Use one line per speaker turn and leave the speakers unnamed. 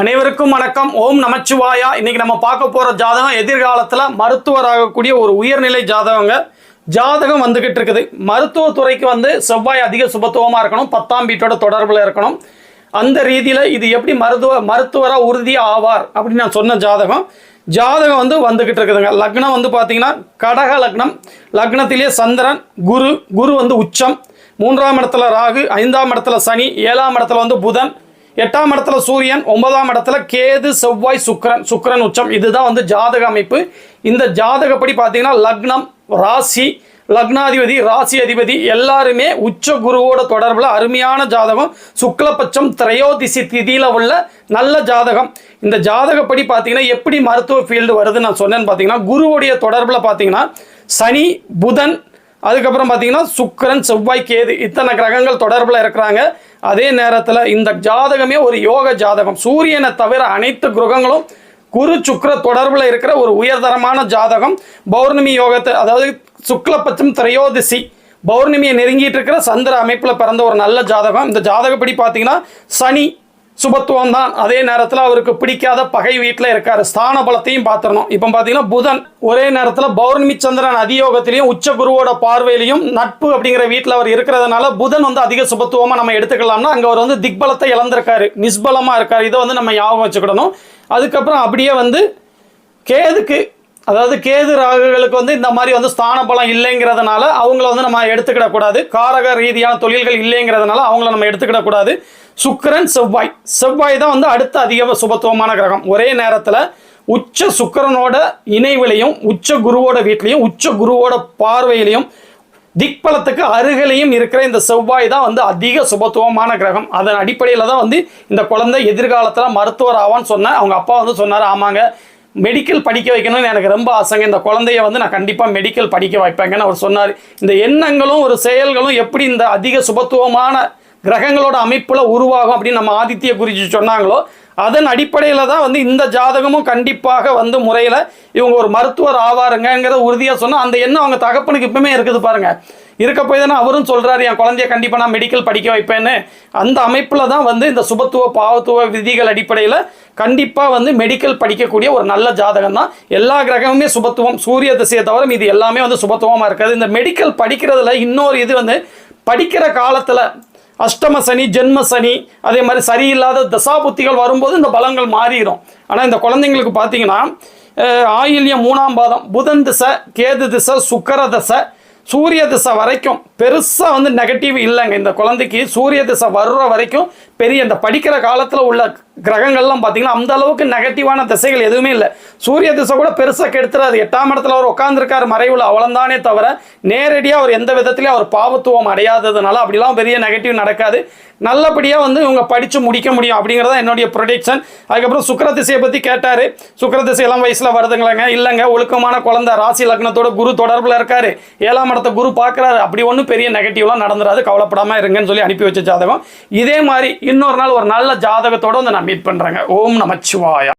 அனைவருக்கும் வணக்கம். ஓம் நமச்சிவாயா. இன்னைக்கு நம்ம பார்க்க போகிற ஜாதகம் எதிர்காலத்தில் மருத்துவராகக்கூடிய ஒரு உயர்நிலை ஜாதகங்க. ஜாதகம் வந்துக்கிட்டு இருக்குது. மருத்துவத்துறைக்கு வந்து செவ்வாய் அதிக சுபத்துவமாக இருக்கணும். பத்தாம் வீட்டோட தொடர்பில் இருக்கணும். அந்த ரீதியில் இது எப்படி மருத்துவ மருத்துவராக உறுதியாக ஆவார் அப்படின்னு நான் சொன்ன ஜாதகம். ஜாதகம் வந்து வந்துக்கிட்டு இருக்குதுங்க. லக்னம் வந்து பார்த்தீங்கன்னா கடக லக்னம். லக்னத்திலே சந்திரன் குரு. குரு வந்து உச்சம். மூன்றாம் இடத்துல ராகு ஐந்தாம் இடத்துல சனி ஏழாம் இடத்துல வந்து புதன். எட்டாம் இடத்துல சூரியன் ஒன்பதாம் இடத்துல கேது செவ்வாய் சுக்கரன் சுக்கரன் உச்சம். இதுதான் வந்து ஜாதக அமைப்பு. இந்த ஜாதகப்படி பார்த்தீங்கன்னா லக்னம் ராசி லக்னாதிபதி ராசி அதிபதி எல்லாருமே உச்ச குருவோட தொடர்பில் அருமையான ஜாதகம். சுக்லபட்சம் திரையோதிசி திதியில் உள்ள நல்ல ஜாதகம். இந்த ஜாதகப்படி பார்த்தீங்கன்னா எப்படி மருத்துவ ஃபீல்டு வருதுன்னு நான் சொன்னேன்னு பார்த்தீங்கன்னா குருவுடைய தொடர்பில் பார்த்தீங்கன்னா சனி புதன் அதுக்கப்புறம் பார்த்தீங்கன்னா சுக்கரன் செவ்வாய் கேது இத்தனை கிரகங்கள் தொடர்பில் இருக்கிறாங்க. அதே நேரத்தில் இந்த ஜாதகமே ஒரு யோக ஜாதகம். சூரியனை தவிர அனைத்து கிரகங்களும் குரு சுக்கர தொடர்பில் இருக்கிற ஒரு உயர்தரமான ஜாதகம். பௌர்ணமி யோகத்தை அதாவது சுக்லபட்சம் திரையோதிசி பௌர்ணமியை நெருங்கிட்டு இருக்கிற சந்திர அமைப்பில் பிறந்த ஒரு நல்ல ஜாதகம். இந்த ஜாதகப்படி பார்த்தீங்கன்னா சனி சுபத்துவம் தான். அதே நேரத்தில் அவருக்கு பிடிக்காத பகை வீட்டில் இருக்கார். ஸ்தான பலத்தையும் பார்த்துடணும். இப்போ பார்த்தீங்கன்னா புதன் ஒரே நேரத்தில் பௌர்ணமி சந்திரன் அதியோகத்திலையும் உச்ச குருவோட பார்வையிலையும் நட்பு அப்படிங்கிற வீட்டில் அவர் இருக்கிறதுனால புதன் வந்து அதிக சுபத்துவமாக நம்ம எடுத்துக்கலாம்னா அங்கே அவர் வந்து திக்பலத்தை இழந்திருக்காரு. நிஸ்பலமாக இருக்கார். இதை வந்து நம்ம ஞாபகம் வச்சுக்கிடணும். அதுக்கப்புறம் அப்படியே வந்து கேதுக்கு அதாவது கேது ராகுகளுக்கு வந்து இந்த மாதிரி வந்து ஸ்தான பலம் இல்லைங்கிறதுனால அவங்கள வந்து நம்ம எடுத்துக்கிடக்கூடாது காரக ரீதியான தொழில்கள் இல்லைங்கிறதுனால அவங்கள நம்ம எடுத்துக்கிடக்கூடாது சுக்கிரன் செவ்வாய். செவ்வாய் தான் வந்து அடுத்த அதிக சுபத்துவமான கிரகம். ஒரே நேரத்தில் உச்ச சுக்கிரனோட இணைவிலையும் உச்ச குருவோட வீட்லையும் உச்ச குருவோட பார்வையிலையும் திக்பலத்துக்கு அருகிலையும் இருக்கிற இந்த செவ்வாய் தான் வந்து அதிக சுபத்துவமான கிரகம். அதன் அடிப்படையில் தான் வந்து இந்த குழந்தை எதிர்காலத்தில் மருத்துவர் ஆவான்னு சொன்னேன். அவங்க அப்பா வந்து சொன்னார் ஆமாங்க மெடிக்கல் படிக்க வைக்கணும்னு எனக்கு ரொம்ப ஆசைங்க. இந்த குழந்தைய வந்து நான் கண்டிப்பாக மெடிக்கல் படிக்க வைப்பேங்கன்னு அவர் சொன்னார் இந்த எண்ணங்களும் ஒரு செயல்களும் எப்படி இந்த அதிக சுபத்துவமான கிரகங்களோட அமைப்பில் உருவாகும் அப்படின்னு நம்ம ஆதித்ய குறிச்சி சொன்னாங்களோ அதன் அடிப்படையில் தான் வந்து இந்த ஜாதகமும் கண்டிப்பாக வந்து முறையில் இவங்க ஒரு மருத்துவர் ஆவாருங்கிறத உறுதியாக சொன்னால் அந்த எண்ணம் அவங்க தகப்பனுக்கு இப்பவுமே இருக்குது பாருங்கள் இருக்க போய் தானே அவரும் சொல்கிறாரு என் குழந்தைய கண்டிப்பாக நான் மெடிக்கல் படிக்க வைப்பேன்னு. அந்த அமைப்பில் தான் வந்து இந்த சுபத்துவ பாவத்துவ விதிகள் அடிப்படையில் கண்டிப்பாக வந்து மெடிக்கல் படிக்கக்கூடிய ஒரு நல்ல ஜாதகம் தான். எல்லா கிரகமுமே சுபத்துவம் சூரிய திசையை தவிர இது எல்லாமே வந்து சுபத்துவமாக இருக்காது. இந்த மெடிக்கல் படிக்கிறதுல இன்னொரு இது வந்து படிக்கிற காலத்தில் அஷ்டம சனி ஜென்ம சனி அதே மாதிரி சரியில்லாத தசாபுத்திகள் வரும்போது இந்த பலங்கள் மாறிடும் ஆனால் இந்த குழந்தைங்களுக்கு பார்த்தீங்கன்னா ஆயில்யம் மூணாம் பாதம் புதன் திசை கேது திசை சுக்கர திசை சூரிய திசை வரைக்கும் பெருசாக வந்து நெகட்டிவ் இல்லைங்க. இந்த குழந்தைக்கு சூரிய திசை வர்ற வரைக்கும் பெரிய அந்த படிக்கிற காலத்தில் உள்ள கிரகங்கள்லாம் பார்த்தீங்கன்னா அந்த அளவுக்கு நெகட்டிவான திசைகள் எதுவுமே இல்லை. சூரிய திசை கூட பெருசாக கெடுத்துறாது. எட்டாம் இடத்துல அவர் உட்காந்துருக்கார் மறைவில் அவ்வளோந்தானே தவிர நேரடியாக அவர் எந்த விதத்துலையும் அவர் பாவத்துவம் அடையாததுனால அப்படிலாம் பெரிய நெகட்டிவ் நடக்காது. நல்லபடியாக வந்து இவங்க படித்து முடிக்க முடியும் அப்படிங்கிறதா என்னுடைய ப்ரொடிக்ஷன் அதுக்கப்புறம் சுக்கர திசையை பற்றி கேட்டார். சுக்கர திசையெல்லாம் இளம் வயசில் வருதுங்களாங்க? இல்லைங்க. ஒழுக்கமான குழந்தை ராசி லக்னத்தோட குரு தொடர்பில் இருக்காரு. ஏழாம் இடத்த குரு பார்க்குறாரு அப்படி ஒன்றும் பெரிய நெகட்டிவ்லாம் நடந்துராது. கவலைப்படாமல் இருங்கன்னு சொல்லி அனுப்பி வச்ச ஜாதகம். இதே மாதிரி இன்னொரு நாள் ஒரு நல்ல ஜாதகத்தோட வந்து நான் மீட் பண்ணுறேங்க ஓம் நமச்சிவாயா.